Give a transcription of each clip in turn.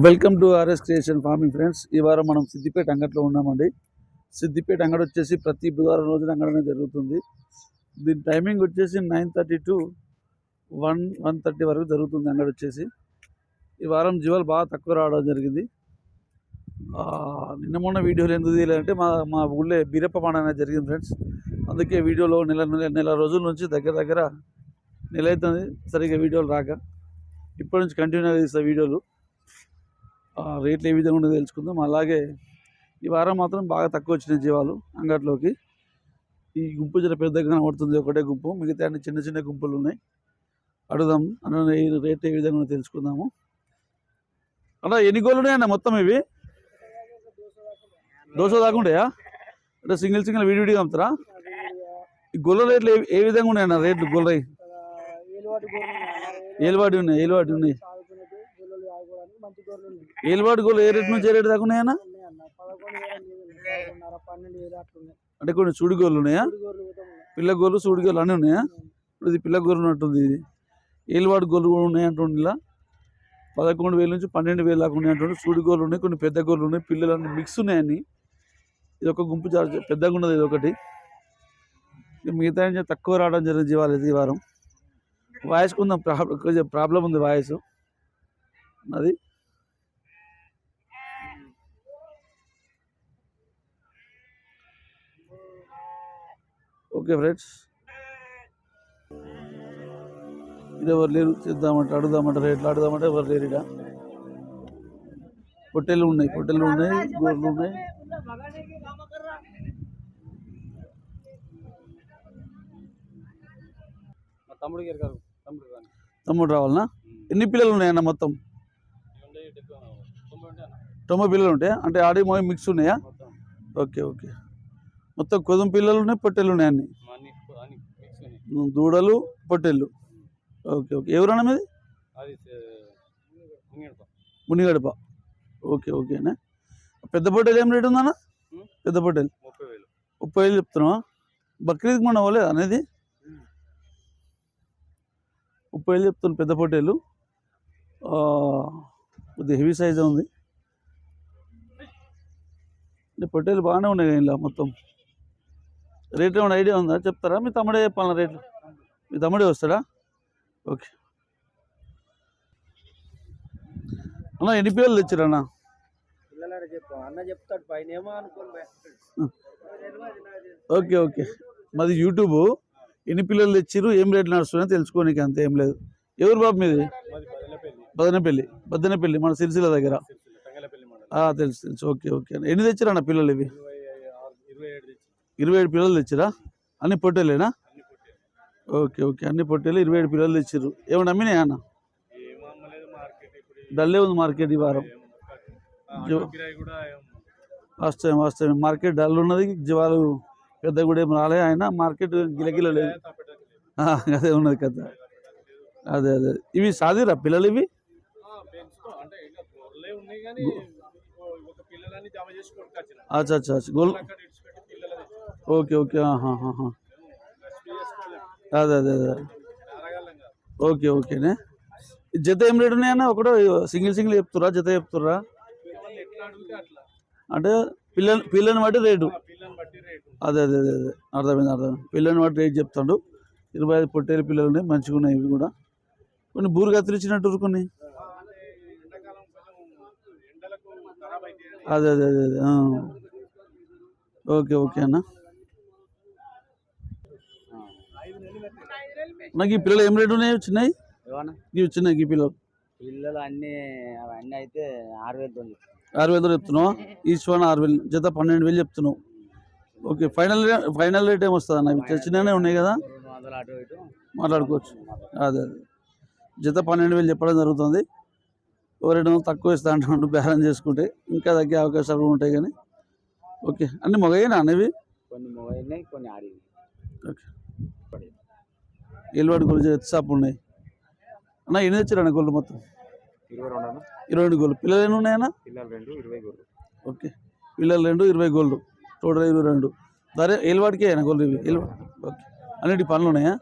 Welcome to R S creation farming friends. ఈ వారం మనం సిద్దిపేట అంగట్లో ఉన్నామండి. సిద్దిపేట అంగడి వచ్చేసి ప్రతి బుధవారం రోజున అంగడనే జరుగుతుంది. దీని టైమింగ్ వచ్చేసి nine thirty to one one thirty వరకు జరుగుతుంది అంగడి వచ్చేసి. ఈ వారం జీవాలు బాగా తక్కువ రావడం జరిగింది. నిన్న మొన్న వీడియోలు ఎందుకు తీయాలంటే మా మా ఊళ్ళో బీరప్ప పండుగ జరిగింది ఫ్రెండ్స్. అందుకే వీడియోలో నెల నెల నెల రోజుల నుంచి దగ్గర దగ్గర నెల అవుతుంది సరిగ్గా వీడియోలు రాక. ఇప్పటి నుంచి కంటిన్యూ తీస్తా వీడియోలు. రేట్లు ఏ విధంగా ఉండదో తెలుసుకుందాం. అలాగే ఈ వారం మాత్రం బాగా తక్కువ వచ్చినాయి జీవాలు అంగట్లోకి ఈ గుంపు జర పెద్దగా కనబడుతుంది. ఒకటే గుంపు. మిగతా అన్ని చిన్న చిన్న గుంపులు ఉన్నాయి. అడుగుదాం. అన్న ఈ రేట్ ఏ విధంగా తెలుసుకుందాము. అంటే ఎన్ని గోళ్ళు ఉన్నాయన్న మొత్తం ఇవి? దోశ దాకుంటాయా అంటే సింగిల్ సింగిల్ విడివిడిగా అమ్ముతారా? ఈ గొల్ల రేట్లు ఏ- ఏ విధంగా ఉన్నాయన్న రేట్లు? గొల్లవి ఏలువాటి ఉన్నాయి. ఏలువాటి ఉన్నాయి. ఏలుబాటు గోలు ఏ రేటు నుంచి ఏ రేటు దాకా ఉన్నాయన్నా? అంటే కొన్ని సుడి గోళ్ళు ఉన్నాయా? పిల్ల గోళ్ళు సూడి గోళ్ళు అన్నీ ఉన్నాయా? ఇప్పుడు ఇది పిల్ల గోళ్ళు ఉన్నట్టుంది ఇది. ఏలువాడి గోళ్ళు కూడా ఉన్నాయి అంటుంది ఇలా. పదకొండు వేల నుంచి పన్నెండు వేలు దాకా ఉన్నాయి అంటుండే. సూడి గోళ్ళు ఉన్నాయి కొన్ని పెద్ద గోళ్ళు ఉన్నాయి పిల్లలు అన్నీ మిక్స్ ఉన్నాయని ఇది ఒక గుంపు చార్జ్ పెద్దగా ఉన్నది ఇది ఒకటి. మిగతా నుంచి తక్కువ రావడం జరిగింది జీవాలు ఇది వారం. వాయిస్ కొంత ప్రాబ్లం కొంచెం ప్రాబ్లం ఉంది వాయిస్. అది ఓకే ఫ్రెండ్స్ ఇది ఎవరు లేరు? చేద్దామంటే అడుగుదామంటే రేట్లు అడుగుదామంటే ఎవరు లేరు ఇక పొట్టెలు ఉన్నాయి పొట్టెలు ఉన్నాయి గోర్లు ఉన్నాయి. తమ్ముడు రావాలనా? ఎన్ని పిల్లలు ఉన్నాయన్న మొత్తం? తొంభై పిల్లలు ఉంటాయా అంటే ఆడి మోయి మిక్స్ ఉన్నాయా? Okay okay. మొత్తం కొదుం పిల్లలు ఉన్నాయి పొట్టెలు ఉన్నాయి. అన్ని దూడలు పొట్టెళ్ళు. Okay okay. ఎవరన్నా మీది మునిగడప. ఓకే ఓకేనా పెద్ద పొట్టెలు ఏం రేట్ ఉందన్న. పెద్ద పొట్టెలు. ముప్పై వేలు. చెప్తున్నావా? బక్రీద్కి మొన్న అవ్వలేదు అనేది ముప్పై వేలు చెప్తున్నాను పెద్ద పొట్టేలు. కొద్దిగా హెవీ సైజ్ ఉంది. పొట్టేలు బాగానే ఉన్నాయి ఇలా మొత్తం. రేట్ ఏమైనా ఐడియా ఉందా? చెప్తారా? మీ తమ్ముడే చెప్పాలా రేట్లు. మీ తమ్ముడే వస్తాడా? ఓకే. అన్న ఎన్ని పిల్లలు తెచ్చారు అన్న? Okay okay. మాది యూట్యూబ్. ఎన్ని పిల్లలు తెచ్చిర్రు? ఏం రేట్లు నడుస్తున్నాయో తెలుసుకోనికి అంతే ఏం లేదు. ఎవరు బాబు మీది? బదనపల్లి. బద్దనపల్లి మన సిరిసిల్ల దగ్గర. తెలుసు తెలుసు. ఓకే ఓకే ఎన్ని తెచ్చిరన్న పిల్లలు ఇవి ఇరవై ఆరు ఇరవై ఏడు తెచ్చి ఇరవై ఏడు పిల్లలు తెచ్చిరా? అన్ని పొట్టేలేనా? Okay okay. అన్ని పొట్టేలు ఇరవై ఏడు పిల్లలు తెచ్చిర్రు. ఏమన్నా అమ్మినాయా అన్న? డల్లే ఉంది మార్కెట్ ఈ వారం. వాస్తవం వాస్తవం. మార్కెట్ డల్ ఉన్నది జీవాలు పెద్ద కూడా ఏం రాలే. ఆయన మార్కెట్ గిలగిల లేదు. అదే ఉన్నది కదా అదే అదే. ఇవి సాదిరా పిల్లలు ఇవి? అచ్చా అచ్చా గోల్ ఓకే ఓకే. అదే అదే అదే. ఓకే ఓకేనే. జత ఏం రేటు ఉన్నాయన్న ఒకటో సింగిల్ సింగిల్ చెప్తురా జత చెప్తురా అంటే పిల్ల పిల్లని బట్టి రేటు. పిల్లని బట్టి రేటు అదే అదే అదే అదే. అర్థమైంది అర్థమైంది. పిల్లని బట్టి రేట్ చెప్తాడు. ఇరవై ఐదు పొట్టేరు పిల్లలు ఉన్నాయి మంచిగా ఉన్నాయి ఇవి కూడా. కొన్ని బూరు కత్తిరించినట్టు కొన్ని. అదే అదే అదే అదే. ఓకే ఓకే అన్న. నాకు ఈ పిల్లలు ఏం రేటు ఉన్నాయి చిన్నవి? ఏమన్నా? ఇవి చిన్నవి ఈ పిల్లలు. పిల్లలు అన్ని అవన్నీ అయితే ఆరు వేలు ఆరు వేలతో చెప్తున్నావా? ఈచ్ వన్ ఆరు వేలు. జత పన్నెండు వేలు చెప్తున్నావు. ఓకే ఫైనల్ ఫైనల్ రేట్ ఏమొస్తుంది అన్న ఇవి చిన్నగానే ఉన్నాయి కదా? మాట్లాడుకోవచ్చు. అదే అదే. జత పన్నెండు వేలు చెప్పడం జరుగుతుంది. ఓ రెండు వందలు తక్కువ ఇస్తా అంటున్నాడు బ్యాలెన్స్ చేసుకుంటే. ఇంకా తగ్గే అవకాశాలు కూడా ఉంటాయి కానీ. ఓకే అన్ని మగయ్యేనా అనేవి కొన్ని మొబైల్ కొన్ని ఆడి ఓకే. ఎల్వాడి గోళ్ళు ఎత్తు షాప్ ఉన్నాయి. అన్న ఎన్ని తెచ్చారన్న గోళ్ళు మొత్తం? ఇరవై రెండు గోళ్ళు పిల్లలు ఎన్ని ఉన్నాయన్నా? ఓకే. పిల్లలు రెండు ఇరవై గోల్డ్. టోటల్ ఇరవై రెండు. ధర ఏలువాడికే అయినా ఇవి? ఏలువా ఓకే. అన్నిటి పనులు ఉన్నాయా?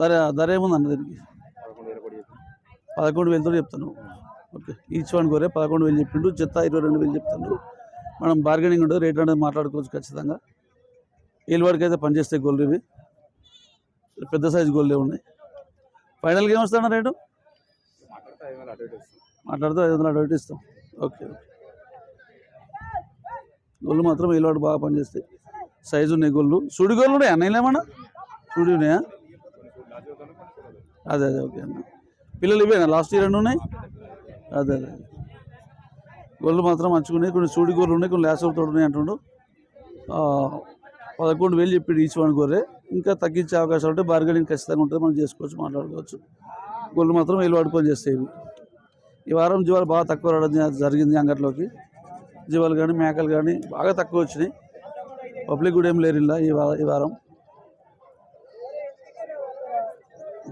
ధర ధర ఏముంది అన్న దీనికి? పదకొండు వేలతో చెప్తాను. ఓకే. ఈచ్ వన్ గొర్రె పదకొండు వేలు చెప్పిండు జత ఇరవై రెండు వేలు చెప్తాడు మనం బార్గెనింగ్ ఉంటుంది రేట్ అనేది మాట్లాడుకోవచ్చు ఖచ్చితంగా. ఏలువాడికి అయితే పనిచేస్తాయి గొర్రెలు ఇవి. పెద్ద సైజు గొర్రెలు ఉన్నాయి. ఫైనల్గా ఏమొస్తాడు రేటు? మాట్లాడితే ఐదు వందల అటు ఇస్తాం. Okay okay. గొల్లు మాత్రం ఏలువాడు బాగా పనిచేస్తాయి. సైజు ఉన్నాయి గొల్లు సుడి గొల్లు ఉన్నాయా? అన్న ఏమన్నా సుడి ఉన్నాయా? అదే అదే ఓకే అన్న. పిల్లలు ఇవేనా లాస్ట్ ఇయర్ రెండు ఉన్నాయి? అదే అదే. గొల్లు మాత్రం మంచిగా ఉన్నాయి కొన్ని సూడి గొర్రెలు ఉన్నాయి కొన్ని లేసవుతో ఉన్నాయి అంటుండు. పదకొండు వేలు చెప్పి ఈచ్ వన్ గొర్రె ఇంకా తగ్గించే అవకాశం ఉంటే బార్గెనింగ్ ఖచ్చితంగా ఉంటుంది మనం చేసుకోవచ్చు మాట్లాడుకోవచ్చు. గొర్రెలు మాత్రం వేలు పడుకొని చేస్తాయి ఈ వారం జీవాలు బాగా తక్కువ రావడం జరిగింది అంగట్లోకి. జీవాలు కానీ మేకలు కానీ బాగా తక్కువ వచ్చినాయి. పబ్లిక్ కూడా ఏం లేరు ఇలా ఈ ఈ వారం.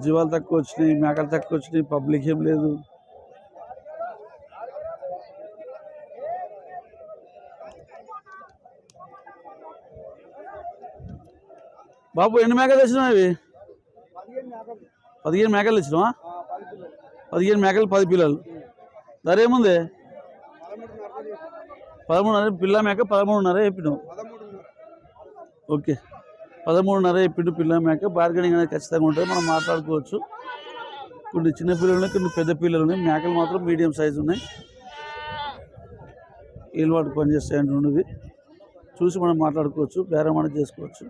జీవాలు తక్కువ వచ్చినాయి మేకలు తక్కువ వచ్చినాయి పబ్లిక్ ఏం లేదు. బాబు ఎన్ని మేకలు తెచ్చినావు ఇవి పదిహేను మేకలు తెచ్చినావా? పదిహేను మేకలు పది పిల్లలు. ధర ఏముంది? పదమూడున్నర పిల్ల మేక పదమూడున్నర చెప్పినావు ఓకే. పదమూడున్నర చెప్పిండు పిల్ల మేక బార్గెనింగ్ అనేది ఖచ్చితంగా ఉంటుంది. మనం మాట్లాడుకోవచ్చు. కొన్ని చిన్న పిల్లలు ఉన్నాయి కొన్ని పెద్ద పిల్లలు ఉన్నాయి. మేకలు మాత్రం మీడియం సైజు ఉన్నాయి. వీళ్ళు వాటి పని చేస్తాయి అంటున్నవి చూసి మనం మాట్లాడుకోవచ్చు బేరం అనేది చేసుకోవచ్చు.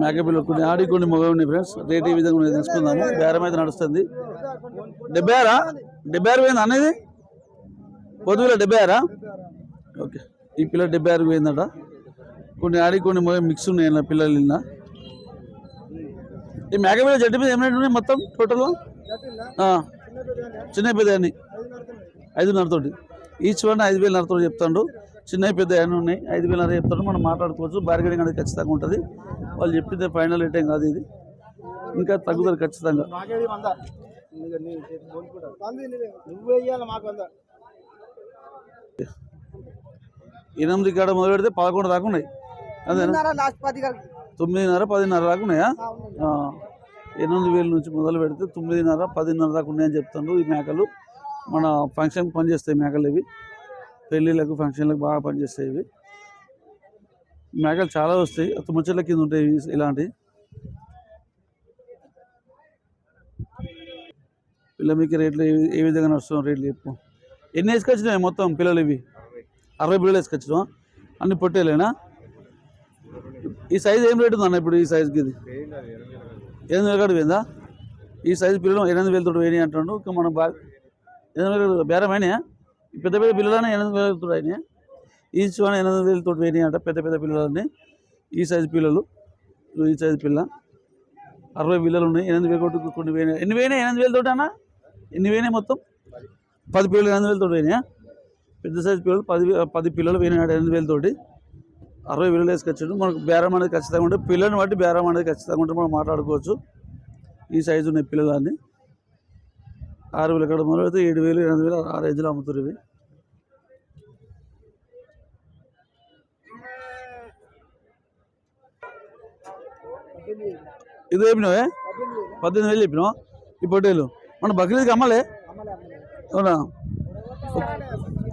మేకపిల్ల కొన్ని ఆడి కొన్ని మగ ఉన్నాయి ఫ్రెండ్స్ రేట్ ఈ విధంగా తీసుకుందాము బేరం అయితే నడుస్తుంది. డెబ్బై ఆరా? డెబ్బై ఆరు పోయింది అనేది పొద్దుల డెబ్బై ఆరా? ఓకే. ఈ పిల్ల డెబ్బై ఆరు పోయిందట. కొన్ని ఆడి కొన్ని మగ మిక్స్ ఉన్నాయి పిల్లలు నిన్న. ఈ మేకపిల్ల పిల్ల మీద ఏమైనా ఉన్నాయి మొత్తం టోటల్? చిన్న పెద్ద అన్ని ఐదున్నరతోటి ఈచ్ వన్ ఐదు వేలు నరతో చెప్తాడు. చిన్న పెద్ద అన్నీ ఉన్నాయి. ఐదు వేలు నర చెప్తాడు మనం మాట్లాడుకోవచ్చు. బార్గెనింగ్ అనేది ఖచ్చితంగా ఉంటుంది. వాళ్ళు చెప్పిందే ఫైనల్ రేట్ కాదు ఇది. ఇంకా తగ్గుతుంది ఖచ్చితంగా. ఎనిమిది కాడ మొదలు పెడితే పదకొండు దాకా ఉన్నాయి. అదేనా? తొమ్మిదిన్నర పదిన్నర దాకా ఉన్నాయా? ఎనిమిది వేల నుంచి మొదలు పెడితే తొమ్మిదిన్నర పదిన్నర దాకా ఉన్నాయని చెప్తాను ఈ మేకలు. మన ఫంక్షన్కి పనిచేస్తాయి మేకలు ఇవి. పెళ్ళిళ్ళకు ఫంక్షన్లకు బాగా పనిచేస్తాయి ఇవి. మేకలు చాలా వస్తాయి. తుమ్మచెట్ల కింద ఉంటాయి ఇలాంటివి. పిల్ల మీకు రేట్లు ఏ- విధంగా నడుస్తున్నాం రేట్లు చెప్పు. ఎన్ని వేసుకొచ్చినాయి మొత్తం పిల్లలు ఇవి? అరవై పిల్లలు వేసుకొచ్చినాం అన్ని పొట్టేలేనా ఈ సైజ్ ఏం రేటు ఉందన్న ఇప్పుడు ఈ సైజుకి ఇది? ఎనిమిది వేల పోయిందా ఈ సైజు పిల్లలు ఎనిమిది వేలతో పోయినాయి అంటున్నాడు. ఇంకా మనం బాగా ఎనిమిది వేలు బేరమైనా పెద్ద పెద్ద పిల్లలని ఎనిమిది వెళ్తున్నాయి ఈ ఈచ్ వన్ ఎనిమిది వేలతో పోయినాయి అంట పెద్ద పెద్ద పిల్లలని. ఈ సైజు పిల్లలు ఈ సైజు పిల్ల. అరవై పిల్లలు ఉన్నాయి ఎనిమిది వేలు కొట్టు కొన్ని పోయినాయి. ఎన్ని పోయినాయి? ఎనిమిది వేలతోటి అన్న? ఎన్ని పోయినాయి మొత్తం? పది పిల్లలు ఎనిమిది వేలతో పోయినాయా? పెద్ద సైజు పిల్లలు పది పది పిల్లలు పోయినాయి ఎనిమిది వేలతోటి అరవై వేలు వేసుకొచ్చాడు. మనకు బేరం అనేది ఖచ్చితంగా ఉంటుంది పిల్లల్ని బట్టి బేరం అనేది ఖచ్చితంగా ఉంటుంది మనం మాట్లాడుకోవచ్చు. ఈ సైజు ఉన్నాయి పిల్లలన్నీ. ఆరు వేలు ఇక్కడ మొదలు పెడితే ఏడు వేలు ఎనిమిది వేలు ఆ రేంజ్లో అమ్ముతారు ఇవి. ఇది చెప్పినావే పద్దెనిమిది వేలు చెప్పినావు ఈ పొట్టేలు. మన బక్రీద్కి అమ్మలే? అవునా?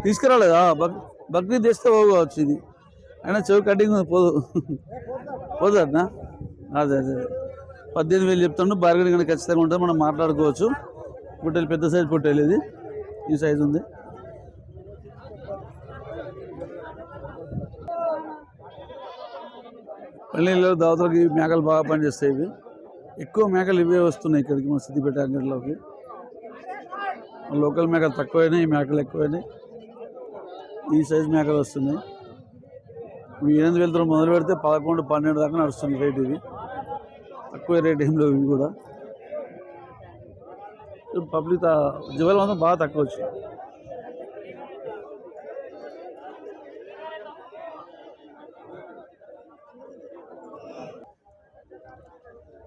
తీసుకురాలేదా? బక్ బక్రీద్ తెస్తే పోవచ్చు ఇది. అయినా చెవి కటింగ్ పోదు. పోదు అట్నా? అదే అదే. పద్దెనిమిది వేలు చెప్తాను బార్గెనింగ్ అనేది ఖచ్చితంగా ఉంటుంది మనం మాట్లాడుకోవచ్చు. పొట్టేలు పెద్ద సైజు పొట్టేలు ఇది. ఈ సైజు ఉంది. పల్లెల్లో దావతలకి మేకలు బాగా పనిచేస్తాయి ఇవి. ఎక్కువ మేకలు ఇవే వస్తున్నాయి ఇక్కడికి మన సిద్దిపేట అంగడిలోకి. లోకల్ మేకలు తక్కువైనాయి ఈ మేకలు ఎక్కువైనాయి. ఈ సైజ్ మేకలు వస్తున్నాయి. ఇవి ఎనిమిది వేలతో మొదలు పెడితే పదకొండు పన్నెండు దాకా నడుస్తుంది రేట్ ఇవి. తక్కువ రేట్ ఏం లేవు ఇవి కూడా. పబ్లిక్ జీవాల మాత్రం బాగా తక్కువ వచ్చింది.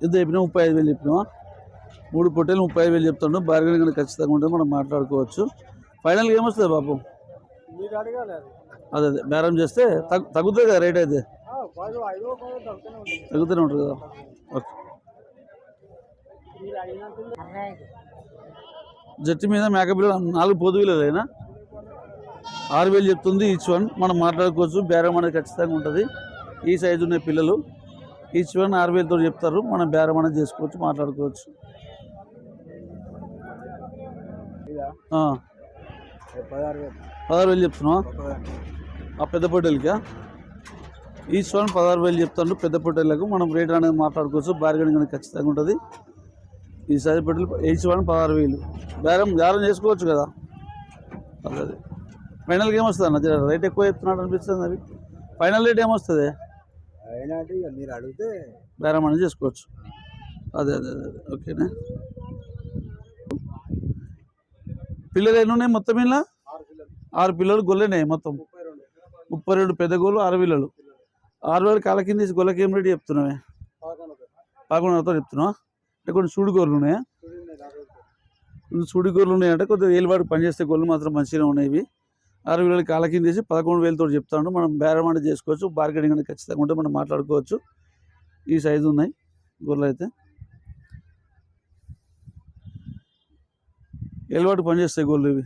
ఇది చెప్పినా ముప్పై ఐదు వేలు చెప్పినావా మూడు పొట్టేలు ముప్పై ఐదు వేలు చెప్తాడు. బార్గెనింగ్ అనేది ఖచ్చితంగా ఉంటుంది మనం మాట్లాడుకోవచ్చు. ఫైనల్గా ఏమొస్తుంది బాబు అది. అదే బేరం చేస్తే తగ్గు తగ్గుతుంది కదా రేట్ అయితే. తగ్గుతూనే ఉంటుంది. కదా. ఓకే. జట్టు మీద మేక పిల్లలు నాలుగు పొదు అయినా ఆరు వేలు చెప్తుంది ఈచ్ వన్. మనం మాట్లాడుకోవచ్చు. బేరం అనేది ఖచ్చితంగా ఉంటుంది. ఈ సైజు ఉన్న పిల్లలు ఈచ్ వన్ ఆరు వేలతో చెప్తారు. మనం బేరం అనేది చేసుకోవచ్చు మాట్లాడుకోవచ్చు. పదహారు వేలు పదహారు చెప్తున్నావా? ఆ పెద్ద పొట్టేలకా ఈచ్ వన్ పదహారు వేలు చెప్తాను పెద్ద పొట్టేలకు మనం రేట్ అనేది మాట్లాడుకోవచ్చు. బార్గెనింగ్ అనేది ఖచ్చితంగా ఉంటుంది. ఈ సైజు పొట్టేలు ఈచ్ వన్ పదహారు వేలు. బేరం బేరం చేసుకోవచ్చు కదా. అదే. అదే ఫైనల్గా ఏమొస్తుంది అన్న రేట్ ఎక్కువ చెప్తున్నాడు అనిపిస్తుంది అవి. ఫైనల్ రేట్ ఏమొస్తుంది? మీరు అడిగితే బేరం అనేది చేసుకోవచ్చు. అదే అదే అదే అదే. ఓకేనా పిల్లలు ఎన్ని ఉన్నాయి మొత్తం ఇలా ఆరు పిల్లలు. గొల్లెనాయి మొత్తం. ముప్పై రెండు. పెద్ద గోళ్ళు ఆరు పిల్లలు. ఆరు వేలు కాల కింద గొల్లకి ఏం రేటు చెప్తున్నావే? పదకొండు. చెప్తున్నావా? అంటే కొన్ని సూడి గోర్లు ఉన్నాయా? కొన్ని సూడి గోర్లు ఉన్నాయంటే కొద్దిగా ఏలువాడు పనిచేసే గోర్లు మాత్రం మంచిగా ఉన్నాయి ఇవి. ఆరు వేలు కాల కింద పదకొండు వేలతో చెప్తాను మనం బేరం అంటే చేసుకోవచ్చు బార్గెనింగ్ అనేది ఖచ్చితంగా ఉంటే మనం మాట్లాడుకోవచ్చు. ఈ సైజు ఉన్నాయి గొర్రెలు అయితే. ఏలువాడు పనిచేస్తాయి గొర్రెలు ఇవి.